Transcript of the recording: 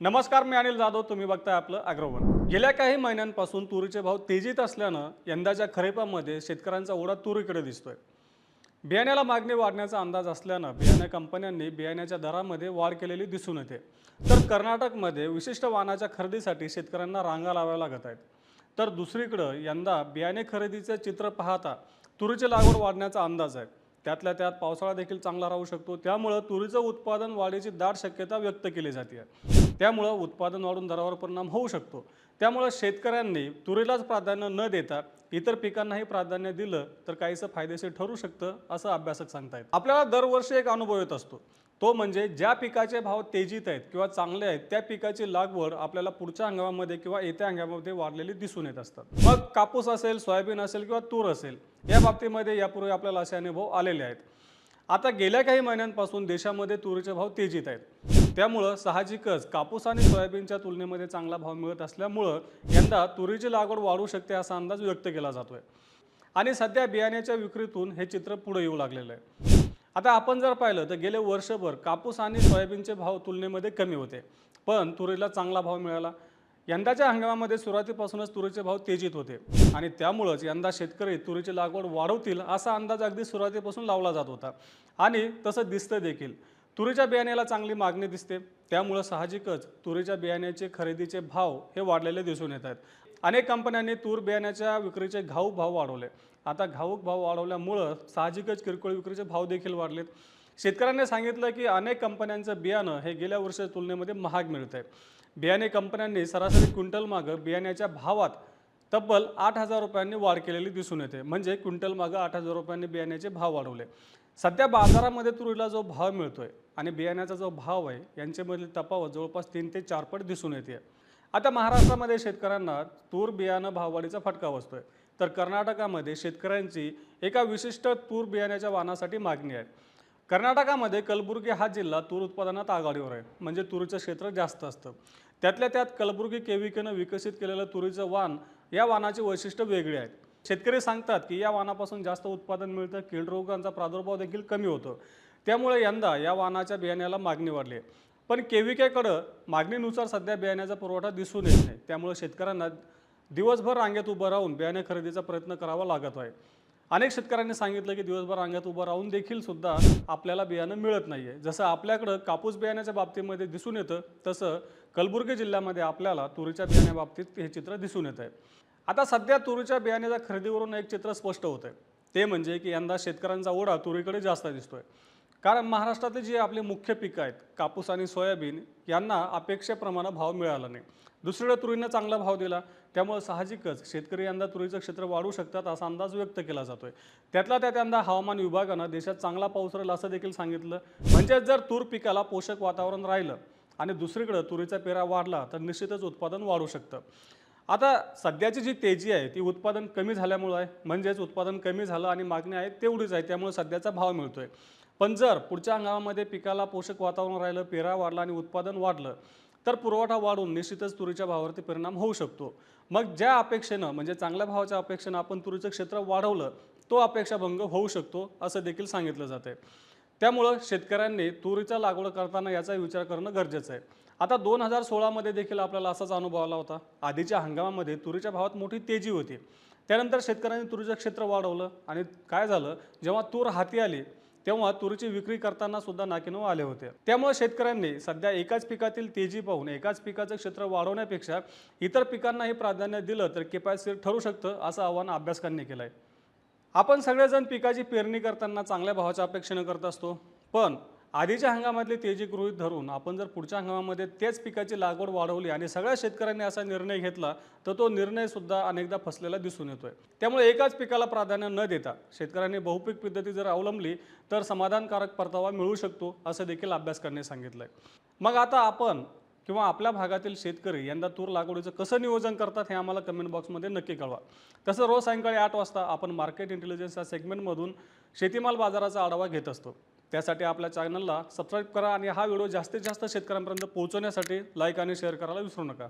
नमस्कार मी अनिल जाधव. तुम्ही बघताय आपलं अग्रवन. गेल्या काही महिन्यांपासून तुरीचे भाव तेजीत असल्यानं यंदाच्या खरेपामध्ये शेतकऱ्यांचा ओढा तुरीकडे दिसतोय. बियाण्याला मागणी वाढण्याचा अंदाज असल्यानं बियाणे कंपन्यांनी बियाण्याच्या दरामध्ये वाढ केलेली दिसून येते. तर कर्नाटकमध्ये विशिष्ट वाहनाच्या खरेदीसाठी शेतकऱ्यांना रांगा लावाव्या लागत आहेत. तर दुसरीकडं यंदा बियाणे खरेदीचे चित्र पाहता तुरीची लागवड वाढण्याचा अंदाज आहे. त्यातल्या त्यात पावसाळा देखील चांगला राहू शकतो. त्यामुळं तुरीचं उत्पादन वाढीची दाट शक्यता व्यक्त केली जाते. त्यामुळं उत्पादन वाढून दरावर परिणाम होऊ शकतो. त्यामुळं शेतकऱ्यांनी तुरीलाच प्राधान्य न देता इतर पिकांनाही प्राधान्य दिलं तर काहीसं फायदेशीर ठरू शकतं असं अभ्यासक सांगतायत. आपल्याला दरवर्षी एक अनुभव येत असतो. तो म्हणजे ज्या पिकाचे भाव तेजीत आहेत किंवा चांगले आहेत त्या पिकाची लागवड आपल्याला पुढच्या हंगामामध्ये किंवा येत्या हंगामामध्ये वाढलेली दिसून येत असतात. मग कापूस असेल सोयाबीन असेल किंवा तूर असेल या बाबतीमध्ये यापूर्वी आपल्याला असे अनुभव आलेले आहेत. आता गेल्या काही महिन्यांपासून देशामध्ये तुरीचे भाव तेजीत आहेत. त्यामुळं साहजिकच कापूस आणि सोयाबीनच्या तुलनेमध्ये चांगला भाव मिळत असल्यामुळं यंदा तुरीची लागवड वाढू शकते असा अंदाज व्यक्त केला जातोय. आणि सध्या बियाण्याच्या विक्रीतून हे चित्र पुढे येऊ लागलेलं आहे. आता आपण जर पाहिलं तर गेले वर्षभर कापूस आणि सोयाबीनचे भाव तुलनेमध्ये कमी होते. पण तुरीला चांगला भाव मिळाला. यंदाच्या हंगामामध्ये सुरुवातीपासूनच तुरीचे भाव तेजीत होते. आणि त्यामुळंच यंदा शेतकरी तुरीची लागवड वाढवतील असा अंदाज अगदी सुरुवातीपासून लावला जात होता. आणि तसं दिसतं देखील तुरीच्या बियाण्याला चांगली मागणी दिसते. त्यामुळं साहजिकच तुरीच्या बियाण्याचे खरेदीचे भाव हे वाढलेले दिसून येत आहेत. अनेक कंपन्यांनी तूर बियाण्याच्या विक्रीचे घाऊक भाव वाढवले. आता घाऊक भाव वाढवल्यामुळं साहजिकच किरकोळ विक्रीचे भाव देखील वाढलेत. शेतकऱ्यांनी सांगितलं की अनेक कंपन्यांचं बियाणं हे गेल्या वर्षाच्या तुलनेमध्ये महाग मिळत आहे बियाणे कंपन्यांनी सरासरी क्विंटल मागं बियाण्याच्या भावात तब्बल आठ हजार रुपयांनी वाढ केलेली दिसून येते. म्हणजे क्विंटल मागं आठ हजार रुपयांनी बियाण्याचे भाव वाढवले. सध्या बाजारामध्ये तुरीला जो भाव मिळतोय आणि बियाण्याचा जो भाव आहे यांच्यामधील तफावत जवळपास तीन ते चार पट दिसून येते. आता महाराष्ट्रामध्ये शेतकऱ्यांना तूर बियाणं भाववाढीचा फटका बसतोय. तर कर्नाटकामध्ये शेतकऱ्यांची एका विशिष्ट तूर बियाण्याच्या वाहनासाठी मागणी आहे. कर्नाटकामध्ये कलबुर्गी हा जिल्हा तूर उत्पादनात आघाडीवर आहे. म्हणजे तुरीचं क्षेत्र जास्त असतं. त्यातल्या त्यात कलबुर्गी केविकेनं विकसित केलेलं तुरीचं वाण या वाणाची वैशिष्ट्य वेगळी आहेत. शेतकरी सांगतात की या वाणापासून जास्त उत्पादन मिळतं कीड रोगांचा प्रादुर्भाव देखील कमी होतो. त्यामुळे यंदा या वाणाच्या बियाण्याला मागणी वाढली आहे. पण केविकेकडं मागणीनुसार सध्या बियाण्याचा पुरवठा दिसून येत नाही. त्यामुळे शेतकऱ्यांना दिवसभर रांगेत उभं राहून बियाणे खरेदीचा प्रयत्न करावा लागत आहे. अनेक शेतकऱ्यांनी सांगितलं की दिवसभर रांगेत उभं राहून देखील सुद्धा आपल्याला बियाणं मिळत नाही आहे जसं आपल्याकडं कापूस बियाण्याच्या बाबतीमध्ये दिसून येतं तसं कलबुर्गी जिल्ह्यामध्ये आपल्याला तुरीच्या बियाण्याबाबतीत हे चित्र दिसून येत आहे. आता सध्या तुरीच्या बियाण्याच्या खरेदीवरून एक चित्र स्पष्ट होतं ते म्हणजे की यंदा शेतकऱ्यांचा ओढा तुरीकडे जास्त दिसतोय. कारण महाराष्ट्रातले जे आपले मुख्य पिकं आहेत कापूस आणि सोयाबीन यांना अपेक्षेप्रमाणे भाव मिळाला नाही. दुसरीकडे तुरीनं चांगला भाव दिला. त्यामुळे साहजिकच शेतकरी यंदा तुरीचं क्षेत्र वाढू शकतात असा अंदाज व्यक्त केला जातोय. त्यातला त्यात यंदा हवामान विभागानं देशात चांगला पाऊस राहील असं देखील सांगितलं. म्हणजेच जर तूर पिकाला पोषक वातावरण राहिलं आणि दुसरीकडं तुरीचा पेरा वाढला तर निश्चितच उत्पादन वाढू शकतं. आता सध्याची जी तेजी आहे ती उत्पादन कमी झाल्यामुळं आहे. म्हणजेच उत्पादन कमी झालं आणि मागणी आहे तेवढीच आहे त्यामुळे सध्याचा भाव मिळतोय. पण जर पुढच्या हंगामामध्ये पिकाला पोषक वातावरण राहिलं पेरा वाढला आणि उत्पादन वाढलं तर पुरवठा वाढून निश्चितच तुरीच्या भावावरती परिणाम होऊ शकतो. मग ज्या अपेक्षेनं म्हणजे चांगल्या भावाच्या अपेक्षेनं आपण तुरीचं क्षेत्र वाढवलं तो अपेक्षाभंग होऊ शकतो असं देखील सांगितलं जाते त्यामुळं शेतकऱ्यांनी तुरीचा लागवड करताना याचा विचार करणं गरजेचं आहे. आता दोन हजार सोळामध्ये देखील आपल्याला असाच अनुभव आला होता. आधीच्या हंगामामध्ये तुरीच्या भावात मोठी तेजी होती. त्यानंतर शेतकऱ्यांनी तुरीचं क्षेत्र वाढवलं आणि काय झालं? जेव्हा तूर हाती आली तेव्हा तुरीची विक्री करताना सुद्धा नाकिनव आले होते. त्यामुळे शेतकऱ्यांनी सध्या एकाच पिकातील तेजी पाहून एकाच पिकाचं क्षेत्र वाढवण्यापेक्षा इतर पिकांनाही प्राधान्य दिलं तर किफायतशीर ठरू शकतं असं आव्हान अभ्यासकांनी केलं आहे आपण सगळेजण पिकाची पेरणी करताना चांगल्या भावाच्या अपेक्षेनं करत असतो पण आधीच्या हंगामातली तेजी गृहीत धरून आपण जर पुढच्या हंगामामध्ये तेच पिकाची लागवड वाढवली आणि सगळ्या शेतकऱ्यांनी असा निर्णय घेतला तर तो निर्णयसुद्धा अनेकदा फसलेला दिसून येतोय. त्यामुळे एकाच पिकाला प्राधान्य न देता शेतकऱ्यांनी बहुपीक पद्धती जर अवलंबली तर समाधानकारक परतावा मिळू शकतो असं देखील अभ्यासकांनी सांगितलंय. मग आता आपण किंवा आपल्या भागातील शेतकरी यंदा तूर लागवडीचं कसं नियोजन करतात हे आम्हाला कमेंट बॉक्समध्ये नक्की कळवा. तसं रोज सायंकाळी आठ वाजता आपण मार्केट इंटेलिजन्स या सेगमेंटमधून शेतीमाल बाजाराचा आढावा घेत असतो. त्यासाठी आपल्या चॅनलला सबस्क्राईब करा आणि हा व्हिडिओ जास्तीत जास्त शेतकऱ्यांपर्यंत पोहोचवण्यासाठी लाईक आणि शेअर करायला विसरू नका.